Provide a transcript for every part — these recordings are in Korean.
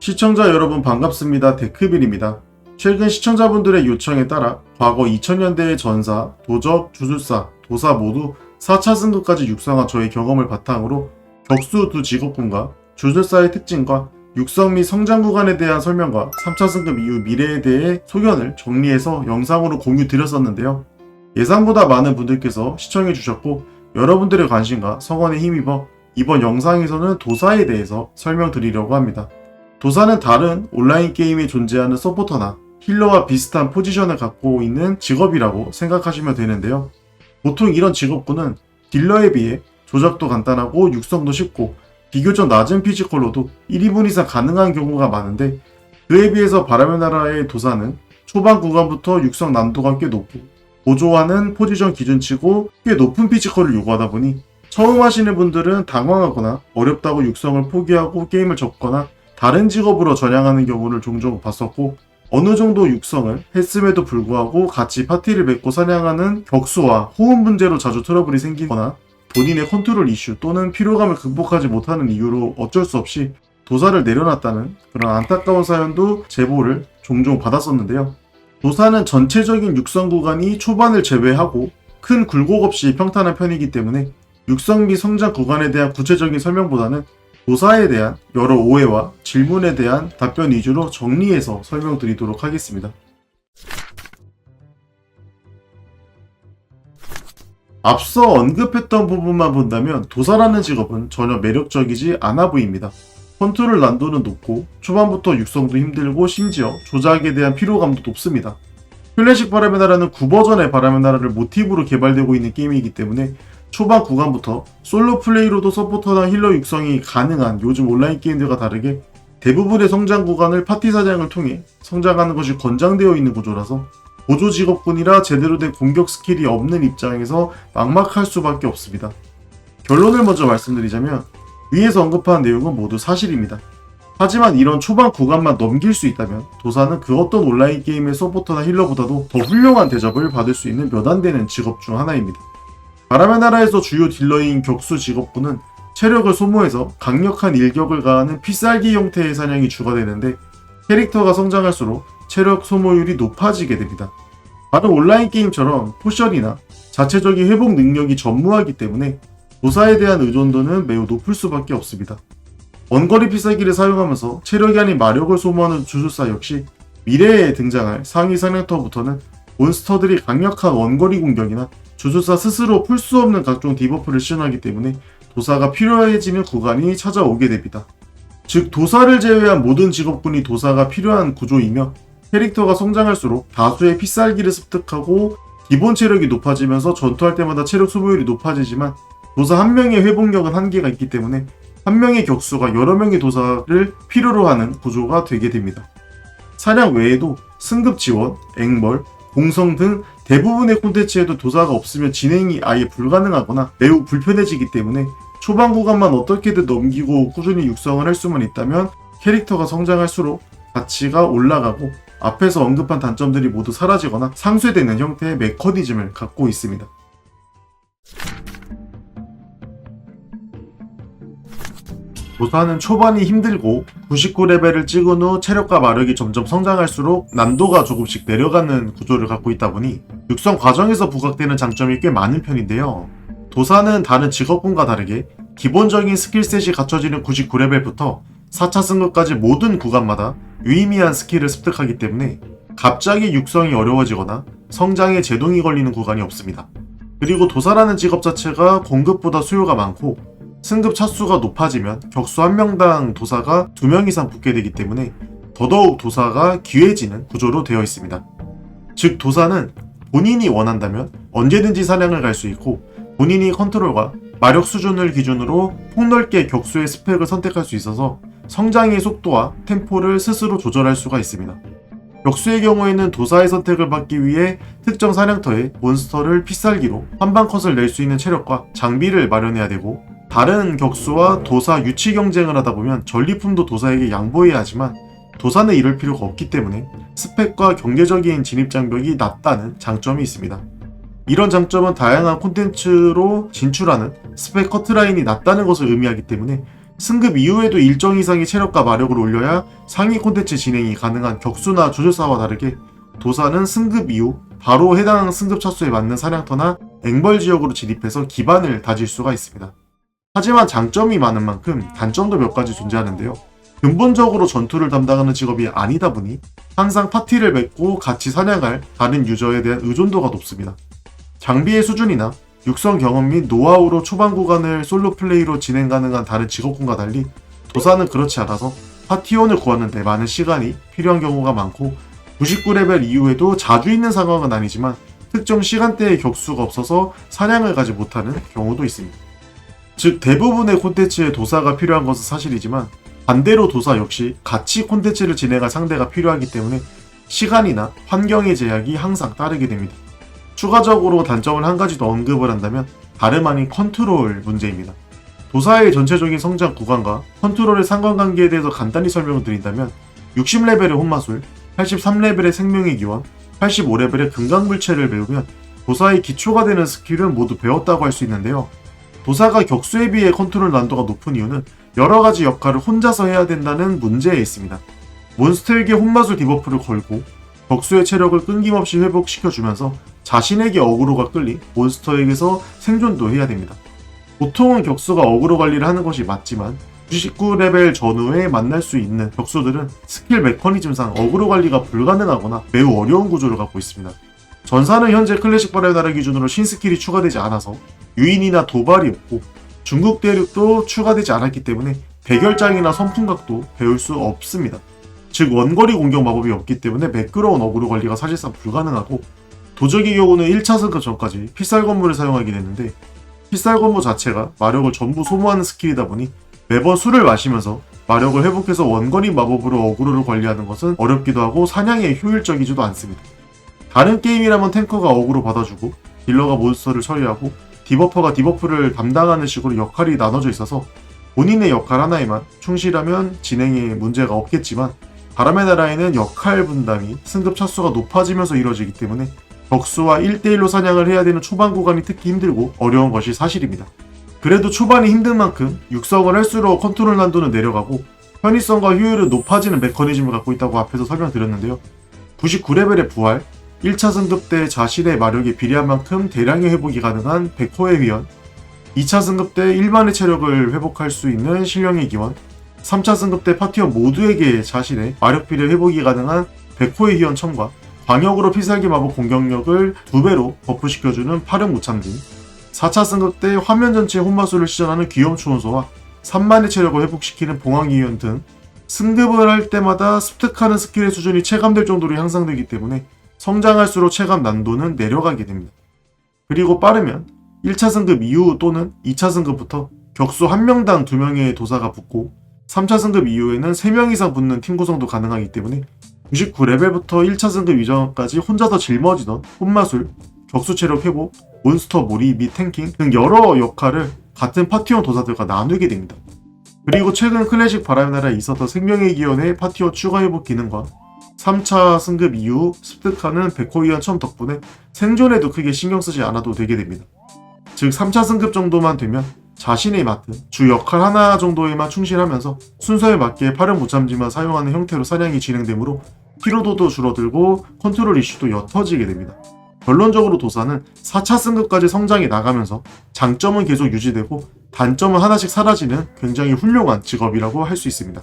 시청자 여러분 반갑습니다. 데크빌입니다. 최근 시청자분들의 요청에 따라 과거 2000년대의 전사, 도적, 주술사, 도사 모두 4차 승급까지 육성한 저의 경험을 바탕으로 격수 두 직업군과 주술사의 특징과 육성 및 성장 구간에 대한 설명과 3차 승급 이후 미래에 대해 소견을 정리해서 영상으로 공유 드렸었는데요. 예상보다 많은 분들께서 시청해 주셨고 여러분들의 관심과 성원에 힘입어 이번 영상에서는 도사에 대해서 설명드리려고 합니다. 도사는 다른 온라인 게임에 존재하는 서포터나 힐러와 비슷한 포지션을 갖고 있는 직업이라고 생각하시면 되는데요. 보통 이런 직업군은 딜러에 비해 조작도 간단하고 육성도 쉽고 비교적 낮은 피지컬로도 1인분 이상 가능한 경우가 많은데 그에 비해서 바람의 나라의 도사는 초반 구간부터 육성 난도가 꽤 높고 보조하는 포지션 기준치고 꽤 높은 피지컬을 요구하다 보니 처음 하시는 분들은 당황하거나 어렵다고 육성을 포기하고 게임을 접거나 다른 직업으로 전향하는 경우를 종종 봤었고 어느 정도 육성을 했음에도 불구하고 같이 파티를 맺고 사냥하는 격수와 호흡 문제로 자주 트러블이 생기거나 본인의 컨트롤 이슈 또는 피로감을 극복하지 못하는 이유로 어쩔 수 없이 도사를 내려놨다는 그런 안타까운 사연도 제보를 종종 받았었는데요. 도사는 전체적인 육성 구간이 초반을 제외하고 큰 굴곡 없이 평탄한 편이기 때문에 육성 및 성장 구간에 대한 구체적인 설명보다는 도사에 대한 여러 오해와 질문에 대한 답변 위주로 정리해서 설명드리도록 하겠습니다. 앞서 언급했던 부분만 본다면 도사라는 직업은 전혀 매력적이지 않아 보입니다. 컨트롤 난도는 높고 초반부터 육성도 힘들고 심지어 조작에 대한 피로감도 높습니다. 클래식 바람의 나라는 9버전의 바람의 나라를 모티브로 개발되고 있는 게임이기 때문에 초반 구간부터 솔로 플레이로도 서포터나 힐러 육성이 가능한 요즘 온라인 게임들과 다르게 대부분의 성장 구간을 파티 사냥을 통해 성장하는 것이 권장되어 있는 구조라서 보조 직업군이라 제대로 된 공격 스킬이 없는 입장에서 막막할 수밖에 없습니다. 결론을 먼저 말씀드리자면 위에서 언급한 내용은 모두 사실입니다. 하지만 이런 초반 구간만 넘길 수 있다면 도사는 그 어떤 온라인 게임의 서포터나 힐러보다도 더 훌륭한 대접을 받을 수 있는 몇 안 되는 직업 중 하나입니다. 바람의 나라에서 주요 딜러인 격수 직업군은 체력을 소모해서 강력한 일격을 가하는 피살기 형태의 사냥이 주가 되는데 캐릭터가 성장할수록 체력 소모율이 높아지게 됩니다. 다른 온라인 게임처럼 포션이나 자체적인 회복 능력이 전무하기 때문에 도사에 대한 의존도는 매우 높을 수밖에 없습니다. 원거리 필살기를 사용하면서 체력이 아닌 마력을 소모하는 주술사 역시 미래에 등장할 상위 사냥터부터는 몬스터들이 강력한 원거리 공격이나 주술사 스스로 풀 수 없는 각종 디버프를 시전하기 때문에 도사가 필요해지는 구간이 찾아오게 됩니다. 즉 도사를 제외한 모든 직업군이 도사가 필요한 구조이며 캐릭터가 성장할수록 다수의 필살기를 습득하고 기본 체력이 높아지면서 전투할 때마다 체력 소모율이 높아지지만 도사 한 명의 회복력은 한계가 있기 때문에 한 명의 격수가 여러 명의 도사를 필요로 하는 구조가 되게 됩니다. 사냥 외에도 승급 지원, 앵벌, 공성 등 대부분의 콘텐츠에도 도사가 없으면 진행이 아예 불가능하거나 매우 불편해지기 때문에 초반 구간만 어떻게든 넘기고 꾸준히 육성을 할 수만 있다면 캐릭터가 성장할수록 가치가 올라가고 앞에서 언급한 단점들이 모두 사라지거나 상쇄되는 형태의 메커니즘을 갖고 있습니다. 도사는 초반이 힘들고 99레벨을 찍은 후 체력과 마력이 점점 성장할수록 난도가 조금씩 내려가는 구조를 갖고 있다 보니 육성 과정에서 부각되는 장점이 꽤 많은 편인데요. 도사는 다른 직업군과 다르게 기본적인 스킬셋이 갖춰지는 99레벨부터 4차 승급까지 모든 구간마다 유의미한 스킬을 습득하기 때문에 갑자기 육성이 어려워지거나 성장에 제동이 걸리는 구간이 없습니다. 그리고 도사라는 직업 자체가 공급보다 수요가 많고 승급 차수가 높아지면 격수 한 명당 도사가 두명 이상 붙게 되기 때문에 더더욱 도사가 귀해지는 구조로 되어 있습니다. 즉 도사는 본인이 원한다면 언제든지 사냥을 갈 수 있고 본인이 컨트롤과 마력 수준을 기준으로 폭넓게 격수의 스펙을 선택할 수 있어서 성장의 속도와 템포를 스스로 조절할 수가 있습니다. 격수의 경우에는 도사의 선택을 받기 위해 특정 사냥터에 몬스터를 필살기로 한방 컷을 낼 수 있는 체력과 장비를 마련해야 되고 다른 격수와 도사 유치 경쟁을 하다 보면 전리품도 도사에게 양보해야 하지만 도사는 이럴 필요가 없기 때문에 스펙과 경제적인 진입 장벽이 낮다는 장점이 있습니다. 이런 장점은 다양한 콘텐츠로 진출하는 스펙 커트라인이 낮다는 것을 의미하기 때문에 승급 이후에도 일정 이상의 체력과 마력을 올려야 상위 콘텐츠 진행이 가능한 격수나 조조사와 다르게 도사는 승급 이후 바로 해당 승급 차수에 맞는 사냥터나 앵벌 지역으로 진입해서 기반을 다질 수가 있습니다. 하지만 장점이 많은 만큼 단점도 몇 가지 존재하는데요. 근본적으로 전투를 담당하는 직업이 아니다 보니 항상 파티를 맺고 같이 사냥할 다른 유저에 대한 의존도가 높습니다. 장비의 수준이나 육성 경험 및 노하우로 초반 구간을 솔로 플레이로 진행 가능한 다른 직업군과 달리 도사는 그렇지 않아서 파티원을 구하는데 많은 시간이 필요한 경우가 많고 99레벨 이후에도 자주 있는 상황은 아니지만 특정 시간대에 격수가 없어서 사냥을 가지 못하는 경우도 있습니다. 즉 대부분의 콘텐츠에 도사가 필요한 것은 사실이지만 반대로 도사 역시 같이 콘텐츠를 진행할 상대가 필요하기 때문에 시간이나 환경의 제약이 항상 따르게 됩니다. 추가적으로 단점을 한 가지 더 언급을 한다면 다름 아닌 컨트롤 문제입니다. 도사의 전체적인 성장 구간과 컨트롤의 상관관계에 대해서 간단히 설명을 드린다면 60레벨의 혼마술, 83레벨의 생명의 기원, 85레벨의 금강불체를 배우면 도사의 기초가 되는 스킬은 모두 배웠다고 할 수 있는데요. 도사가 격수에 비해 컨트롤 난도가 높은 이유는 여러 가지 역할을 혼자서 해야 된다는 문제에 있습니다. 몬스터에게 혼마술 디버프를 걸고 격수의 체력을 끊김없이 회복시켜주면서 자신에게 어그로가 끌린 몬스터에게서 생존도 해야 됩니다. 보통은 격수가 어그로 관리를 하는 것이 맞지만 99레벨 전후에 만날 수 있는 격수들은 스킬 메커니즘상 어그로 관리가 불가능하거나 매우 어려운 구조를 갖고 있습니다. 전사는 현재 클래식 바레 나라 기준으로 신스킬이 추가되지 않아서 유인이나 도발이 없고 중국 대륙도 추가되지 않았기 때문에 백열장이나 선풍각도 배울 수 없습니다. 즉 원거리 공격 마법이 없기 때문에 매끄러운 어그로 관리가 사실상 불가능하고 도적의 경우는 1차 승급 전까지 필살 건물을 사용하게 되는데 필살 건물 자체가 마력을 전부 소모하는 스킬이다 보니 매번 술을 마시면서 마력을 회복해서 원거리 마법으로 어그로를 관리하는 것은 어렵기도 하고 사냥에 효율적이지도 않습니다. 다른 게임이라면 탱커가 어그로 받아주고 딜러가 몬스터를 처리하고 디버퍼가 디버프를 담당하는 식으로 역할이 나눠져 있어서 본인의 역할 하나에만 충실하면 진행에 문제가 없겠지만 바람의 나라에는 역할 분담이 승급 차수가 높아지면서 이루어지기 때문에 격수와 1대1로 사냥을 해야 되는 초반 구간이 특히 힘들고 어려운 것이 사실입니다. 그래도 초반이 힘든 만큼 육성을 할수록 컨트롤 난도는 내려가고 편의성과 효율은 높아지는 메커니즘을 갖고 있다고 앞에서 설명드렸는데요. 99레벨의 부활, 1차 승급 때 자신의 마력에 비례한 만큼 대량의 회복이 가능한 백호의 위원, 2차 승급 때 일반의 체력을 회복할 수 있는 신령의 기원, 3차 승급 때 파티원 모두에게 자신의 마력 비례 회복이 가능한 백호의 희원 첨과 광역으로 피살기 마법 공격력을 두 배로 버프시켜주는 파령 무참진, 4차 승급 때 화면 전체에 혼마술을 시전하는 귀염 초원소와 3만의 체력을 회복시키는 봉황이연 등 승급을 할 때마다 습득하는 스킬의 수준이 체감될 정도로 향상되기 때문에 성장할수록 체감 난도는 내려가게 됩니다. 그리고 빠르면 1차 승급 이후 또는 2차 승급부터 격수 1명당 2명의 도사가 붙고 3차 승급 이후에는 3명 이상 붙는 팀 구성도 가능하기 때문에 99레벨부터 1차 승급 이전까지 혼자서 짊어지던 혼마술, 격수 체력 회복, 몬스터 몰이 및 탱킹 등 여러 역할을 같은 파티원 도사들과 나누게 됩니다. 그리고 최근 클래식 바람의 나라에 있었던 생명의 기원의 파티원 추가 회복 기능과 3차 승급 이후 습득하는 백호위원 첨 덕분에 생존에도 크게 신경 쓰지 않아도 되게 됩니다. 즉 3차 승급 정도만 되면 자신이 맡은 주 역할 하나 정도에만 충실하면서 순서에 맞게 파령 무참지만 사용하는 형태로 사냥이 진행되므로 피로도도 줄어들고 컨트롤 이슈도 옅어지게 됩니다. 결론적으로 도사는 4차 승급까지 성장이 나가면서 장점은 계속 유지되고 단점은 하나씩 사라지는 굉장히 훌륭한 직업이라고 할 수 있습니다.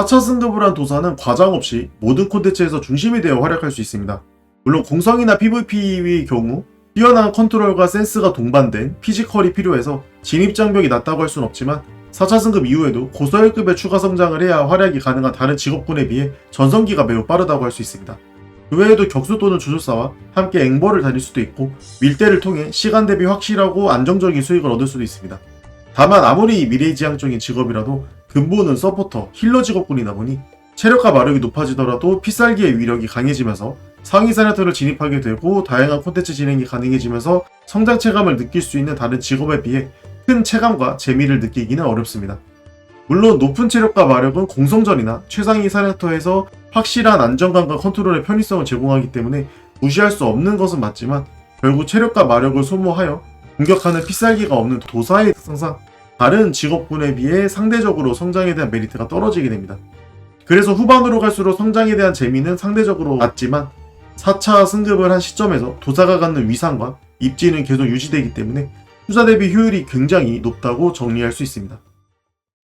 사차 승급을 한 도사는 과장 없이 모든 콘텐츠에서 중심이 되어 활약할 수 있습니다. 물론 공성이나 PVP의 경우 뛰어난 컨트롤과 센스가 동반된 피지컬이 필요해서 진입장벽이 낮다고 할 수는 없지만 4차 승급 이후에도 고서열급의 추가 성장을 해야 활약이 가능한 다른 직업군에 비해 전성기가 매우 빠르다고 할 수 있습니다. 그 외에도 격수 또는 주술사와 함께 앵벌을 다닐 수도 있고 밀대를 통해 시간 대비 확실하고 안정적인 수익을 얻을 수도 있습니다. 다만 아무리 미래지향적인 직업이라도 근본은 서포터, 힐러 직업군이다 보니 체력과 마력이 높아지더라도 피살기의 위력이 강해지면서 상위 사냥터를 진입하게 되고 다양한 콘텐츠 진행이 가능해지면서 성장 체감을 느낄 수 있는 다른 직업에 비해 큰 체감과 재미를 느끼기는 어렵습니다. 물론 높은 체력과 마력은 공성전이나 최상위 사냥터에서 확실한 안정감과 컨트롤의 편의성을 제공하기 때문에 무시할 수 없는 것은 맞지만 결국 체력과 마력을 소모하여 공격하는 필살기가 없는 도사의 특성상 다른 직업군에 비해 상대적으로 성장에 대한 메리트가 떨어지게 됩니다. 그래서 후반으로 갈수록 성장에 대한 재미는 상대적으로 낮지만 4차 승급을 한 시점에서 도사가 갖는 위상과 입지는 계속 유지되기 때문에 투자 대비 효율이 굉장히 높다고 정리할 수 있습니다.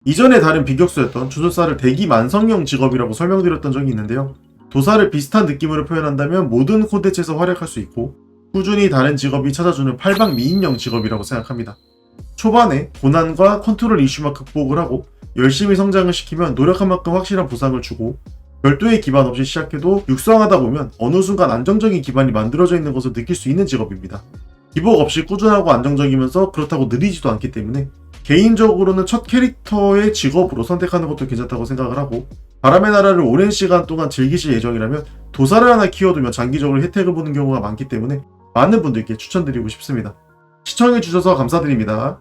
이전에 다른 비격수였던 주술사를 대기 만성형 직업이라고 설명드렸던 적이 있는데요. 도사를 비슷한 느낌으로 표현한다면 모든 콘텐츠에서 활약할 수 있고 꾸준히 다른 직업이 찾아주는 팔방 미인형 직업이라고 생각합니다. 초반에 고난과 컨트롤 이슈만 극복을 하고 열심히 성장을 시키면 노력한 만큼 확실한 보상을 주고 별도의 기반 없이 시작해도 육성하다 보면 어느 순간 안정적인 기반이 만들어져 있는 것을 느낄 수 있는 직업입니다. 기복 없이 꾸준하고 안정적이면서 그렇다고 느리지도 않기 때문에 개인적으로는 첫 캐릭터의 직업으로 선택하는 것도 괜찮다고 생각을 하고 바람의 나라를 오랜 시간 동안 즐기실 예정이라면 도사를 하나 키워두면 장기적으로 혜택을 보는 경우가 많기 때문에 많은 분들께 추천드리고 싶습니다. 시청해주셔서 감사드립니다.